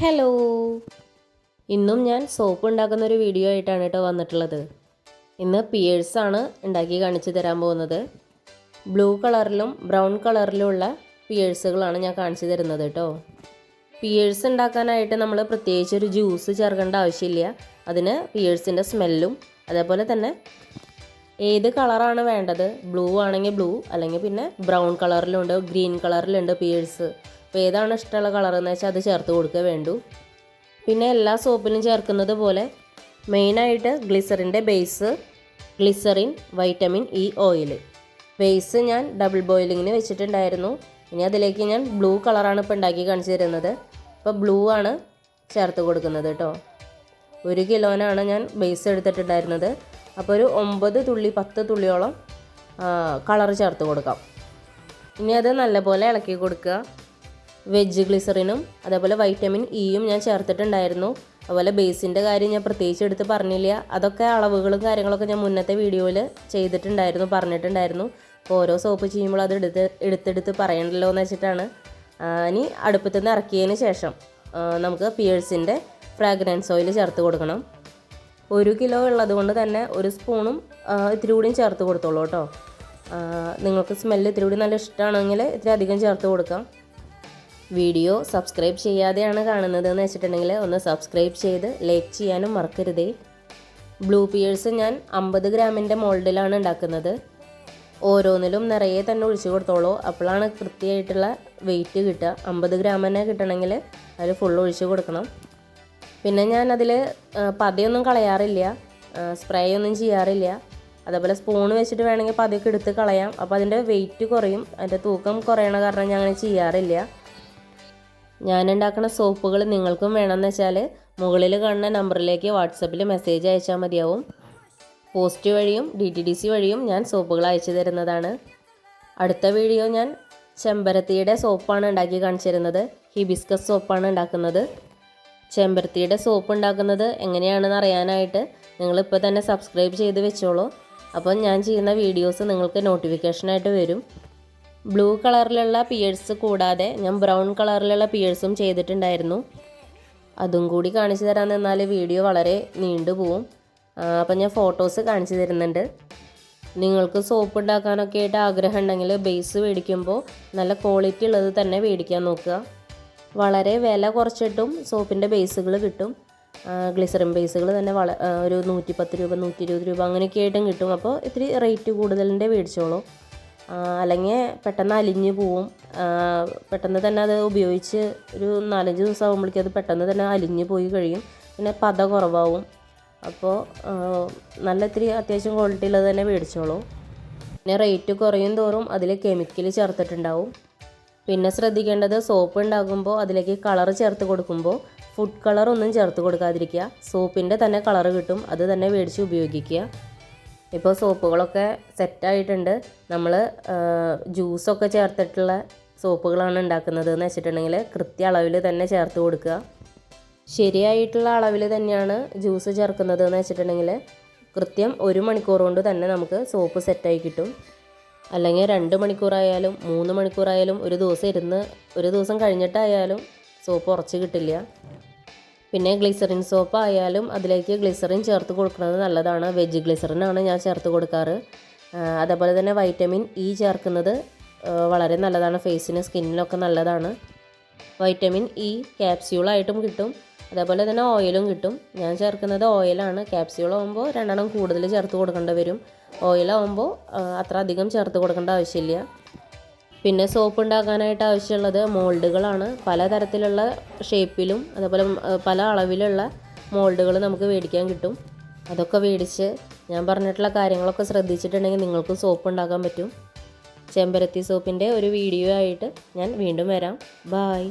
Hello ഇന്നും ഞാൻ soap ഉണ്ടാക്കുന്ന ഒരു വീഡിയോ ആയിട്ടാണ് കേട്ടോ വന്നിട്ടുള്ളത്. ഇന്ന് പിയേഴ്സാണ് ഉണ്ടാക്കി കാണിച്ചു തരാൻ പോകുന്നത്. ബ്ലൂ കളറിലും ബ്രൗൺ കളറിലുമുള്ള പിയേഴ്സുകളാണ് ഞാൻ കാണിച്ചു തരുന്നത് കേട്ടോ. പിയേഴ്സ് ഉണ്ടാക്കാനായിട്ട് നമ്മൾ പ്രത്യേകിച്ച് ഒരു ജ്യൂസ് ചേർക്കേണ്ട ആവശ്യമില്ല. അതിന് പിയേഴ്സിന്റെ സ്മെല്ലും അതേപോലെ തന്നെ ഏത് കളറാണ് വേണ്ടത്? ബ്ലൂ ആണെങ്കിൽ ബ്ലൂ അല്ലെങ്കിൽ പിന്നെ ബ്രൗൺ കളറിലുണ്ട് ഗ്രീൻ കളറിലുണ്ട് പിയേഴ്സ് അപ്പോൾ ഏതാണ് ഇഷ്ടമുള്ള കളർ എന്ന് വെച്ചാൽ അത് ചേർത്ത് കൊടുക്കുക വേണ്ടു. പിന്നെ എല്ലാ സോപ്പിലും ചേർക്കുന്നത് പോലെ മെയിനായിട്ട് ഗ്ലിസറിന്റെ base glycerin vitamin E oil base ഞാൻ ഡബിൾ ബോയിലിങ്ങിന് വെച്ചിട്ടുണ്ടായിരുന്നു. ഇനി അതിലേക്ക് ഞാൻ ബ്ലൂ കളറാണ് ഇപ്പോൾ ഉണ്ടാക്കി കാണിച്ചു തരുന്നത്. അപ്പോൾ ബ്ലൂ ആണ് ചേർത്ത് കൊടുക്കുന്നത് കേട്ടോ ഒരു കിലോനാണ് ഞാൻ ബേസ് എടുത്തിട്ടുണ്ടായിരുന്നത്. അപ്പോൾ ഒരു ഒമ്പത് തുള്ളി പത്ത് തുള്ളിയോളം കളർ ചേർത്ത് കൊടുക്കാം. ഇനി അത് നല്ലപോലെ ഇളക്കി കൊടുക്കുക. വെജ് ഗ്ലിസറിനും അതേപോലെ വൈറ്റമിൻ ഇയും ഞാൻ ചേർത്തിട്ടുണ്ടായിരുന്നു. അതുപോലെ ബേസിന്റെ കാര്യം ഞാൻ പ്രത്യേകിച്ച് എടുത്ത് പറഞ്ഞില്ല. അതൊക്കെ അളവുകളും കാര്യങ്ങളൊക്കെ ഞാൻ മുന്നത്തെ വീഡിയോയിൽ ചെയ്തിട്ടുണ്ടായിരുന്നു പറഞ്ഞിട്ടുണ്ടായിരുന്നു. അപ്പോൾ ഓരോ സോപ്പ് ചെയ്യുമ്പോൾ അത് എടുത്ത് എടുത്തെടുത്ത് പറയണ്ടല്ലോ എന്ന് വെച്ചിട്ടാണ് ഇനി അടുപ്പത്തു നിന്ന് ഇറക്കിയതിന് ശേഷം നമുക്ക് പിയേഴ്സിന്റെ ഫ്രാഗ്രൻസ് ഓയിൽ ചേർത്ത് കൊടുക്കണം. ഒരു കിലോ ഉള്ളത് കൊണ്ട് തന്നെ ഒരു സ്പൂണും ഇത്തിരി കൂടിയും ചേർത്ത് കൊടുത്തോളൂ കേട്ടോ. നിങ്ങൾക്ക് സ്മെല്ല് ഇത്തിരി കൂടി നല്ല ഇഷ്ടമാണെങ്കിൽ ഇത്തിരി അധികം ചേർത്ത് കൊടുക്കാം. വീഡിയോ സബ്സ്ക്രൈബ് ചെയ്യാതെയാണ് കാണുന്നത് എന്ന് വെച്ചിട്ടുണ്ടെങ്കിൽ ഒന്ന് സബ്സ്ക്രൈബ് ചെയ്ത് ലൈക്ക് ചെയ്യാനും മറക്കരുതേ. ബ്ലൂ പിയേഴ്സ് ഞാൻ അമ്പത് ഗ്രാമിന്റെ മോൾഡിലാണ് ഉണ്ടാക്കുന്നത്. ഓരോന്നിലും നിറയെ തന്നെ ഒഴിച്ചു കൊടുത്തോളൂ. അപ്പോഴാണ് കൃത്യമായിട്ടുള്ള വെയിറ്റ് കിട്ടുക. അമ്പത് ഗ്രാം തന്നെ കിട്ടണമെങ്കിൽ അതിൽ ഫുൾ ഒഴിച്ചു കൊടുക്കണം. പിന്നെ ഞാൻ അതിൽ പതയൊന്നും കളയാറില്ല. സ്പ്രേ ഒന്നും ചെയ്യാറില്ല. അതേപോലെ സ്പൂൺ വെച്ചിട്ട് വേണമെങ്കിൽ പതിയൊക്കെ എടുത്ത് കളയാം. അപ്പോൾ അതിന്റെ വെയിറ്റ് കുറയും. അതിന്റെ തൂക്കം കുറയണ കാരണം ഞാൻ അങ്ങനെ ചെയ്യാറില്ല. ഞാൻ ഉണ്ടാക്കുന്ന സോപ്പുകൾ നിങ്ങൾക്കും വേണമെന്ന് വെച്ചാൽ മുകളിൽ കാണുന്ന നമ്പറിലേക്ക് വാട്സപ്പിൽ മെസ്സേജ് അയച്ചാൽ മതിയാവും. പോസ്റ്റ് വഴിയും ഡി ടി ഡി സി വഴിയും ഞാൻ സോപ്പുകൾ അയച്ചു തരുന്നതാണ്. അടുത്ത വീഡിയോ ഞാൻ ചെമ്പരത്തിയുടെ സോപ്പാണ് ഉണ്ടാക്കി കാണിച്ചിരുന്നത് ഹിബിസ്കസ് സോപ്പാണ് ഉണ്ടാക്കുന്നത്. ചെമ്പരത്തിയുടെ സോപ്പ് ഉണ്ടാക്കുന്നത് എങ്ങനെയാണെന്ന് അറിയാനായിട്ട് നിങ്ങളിപ്പോൾ തന്നെ സബ്സ്ക്രൈബ് ചെയ്ത് വെച്ചോളൂ. അപ്പോൾ ഞാൻ ചെയ്യുന്ന വീഡിയോസ് നിങ്ങൾക്ക് നോട്ടിഫിക്കേഷനായിട്ട് വരും. ബ്ലൂ കളറിലുള്ള പിയേഴ്സ് കൂടാതെ ഞാൻ ബ്രൗൺ കളറിലുള്ള പിയേഴ്സും ചെയ്തിട്ടുണ്ടായിരുന്നു. അതും കൂടി കാണിച്ചു തരാൻ നിന്നാൽ വീഡിയോ വളരെ നീണ്ടു പോവും. അപ്പം ഞാൻ ഫോട്ടോസ് കാണിച്ചു തരുന്നുണ്ട്. നിങ്ങൾക്ക് സോപ്പ് ഉണ്ടാക്കാനൊക്കെ ആയിട്ട് ആഗ്രഹം ഉണ്ടെങ്കിൽ ബേസ് മേടിക്കുമ്പോൾ നല്ല ക്വാളിറ്റി ഉള്ളത് തന്നെ മേടിക്കാൻ നോക്കുക. വളരെ വില കുറച്ചിട്ടും സോപ്പിന്റെ ബേസുകൾ കിട്ടും. ഗ്ലിസറിൻ ബേസുകൾ തന്നെ വള ഒരു നൂറ്റിപ്പത്ത് രൂപ നൂറ്റി ഇരുപത് രൂപ അങ്ങനെയൊക്കെ ആയിട്ടും കിട്ടും. അപ്പോൾ ഇത്തിരി റേറ്റ് കൂടുതലിന്റെ മേടിച്ചോളൂ. അല്ലെങ്കിൽ പെട്ടെന്ന് അലിഞ്ഞു പോവും. പെട്ടെന്ന് തന്നെ അത് ഉപയോഗിച്ച് ഒരു നാലഞ്ച് ദിവസം ആകുമ്പോഴേക്കും അത് പെട്ടെന്ന് തന്നെ അലിഞ്ഞു പോയി കഴിയും. പിന്നെ പത കുറവാവും. അപ്പോൾ നല്ല ഇത്തിരി അത്യാവശ്യം ക്വാളിറ്റി ഉള്ളത് തന്നെ മേടിച്ചോളൂ. പിന്നെ റേറ്റ് കുറയും തോറും അതിൽ കെമിക്കൽ ചേർത്തിട്ടുണ്ടാവും. പിന്നെ ശ്രദ്ധിക്കേണ്ടത് സോപ്പ് ഉണ്ടാകുമ്പോൾ അതിലേക്ക് കളർ ചേർത്ത് കൊടുക്കുമ്പോൾ ഫുഡ് കളർ ഒന്നും ചേർത്ത് കൊടുക്കാതിരിക്കുക. സോപ്പിന്റെ തന്നെ കളർ കിട്ടും. അത് തന്നെ മേടിച്ച് ഉപയോഗിക്കുക. ഇപ്പോൾ സോപ്പുകളൊക്കെ സെറ്റായിട്ടുണ്ട്. നമ്മൾ ജ്യൂസൊക്കെ ചേർത്തിട്ടുള്ള സോപ്പുകളാണ് ഉണ്ടാക്കുന്നത് എന്ന് വെച്ചിട്ടുണ്ടെങ്കിൽ കൃത്യ അളവിൽ തന്നെ ചേർത്ത് കൊടുക്കുക. ശരിയായിട്ടുള്ള അളവിൽ തന്നെയാണ് ജ്യൂസ് ചേർക്കുന്നത് എന്ന് വെച്ചിട്ടുണ്ടെങ്കിൽ കൃത്യം ഒരു മണിക്കൂർ കൊണ്ട് തന്നെ നമുക്ക് സോപ്പ് സെറ്റായി കിട്ടും. അല്ലെങ്കിൽ രണ്ട് മണിക്കൂറായാലും മൂന്ന് മണിക്കൂറായാലും ഒരു ദിവസം ഇരുന്ന് ഒരു ദിവസം കഴിഞ്ഞിട്ടായാലും സോപ്പ് ഉറച്ച് കിട്ടില്ല. പിന്നെ ഗ്ലിസറിൻ സോപ്പ് ആയാലും അതിലേക്ക് ഗ്ലിസറിൻ ചേർത്ത് കൊടുക്കുന്നത് നല്ലതാണ്. വെജ് ഗ്ലിസറിനാണ് ഞാൻ ചേർത്ത് കൊടുക്കാറ്. അതേപോലെ തന്നെ വൈറ്റമിൻ ഇ ചേർക്കുന്നത് വളരെ നല്ലതാണ്. ഫേസിന് സ്കിന്നിനൊക്കെ നല്ലതാണ്. വൈറ്റമിൻ ഇ ക്യാപ്സ്യൂളായിട്ടും കിട്ടും. അതേപോലെ തന്നെ ഓയിലും കിട്ടും. ഞാൻ ചേർക്കുന്നത് ഓയിലാണ് ക്യാപ്സ്യൂൾ ആകുമ്പോൾ രണ്ടെണ്ണം കൂടുതൽ ചേർത്ത് കൊടുക്കേണ്ടി വരും. ഓയിലാകുമ്പോൾ അത്ര അധികം ചേർത്ത് കൊടുക്കേണ്ട ആവശ്യമില്ല. പിന്നെ സോപ്പ് ഉണ്ടാക്കാനായിട്ട് ആവശ്യമുള്ളത് മോൾഡുകളാണ്. പലതരത്തിലുള്ള ഷേപ്പിലും അതുപോലെ പല അളവിലുള്ള മോൾഡുകൾ നമുക്ക് മേടിക്കാൻ കിട്ടും. അതൊക്കെ മേടിച്ച് ഞാൻ പറഞ്ഞിട്ടുള്ള കാര്യങ്ങളൊക്കെ ശ്രദ്ധിച്ചിട്ടുണ്ടെങ്കിൽ നിങ്ങൾക്ക് സോപ്പ് ഉണ്ടാക്കാൻ പറ്റും. ചെമ്പരത്തി സോപ്പിന്റെ ഒരു വീഡിയോ ആയിട്ട് ഞാൻ വീണ്ടും വരാം. ബായ്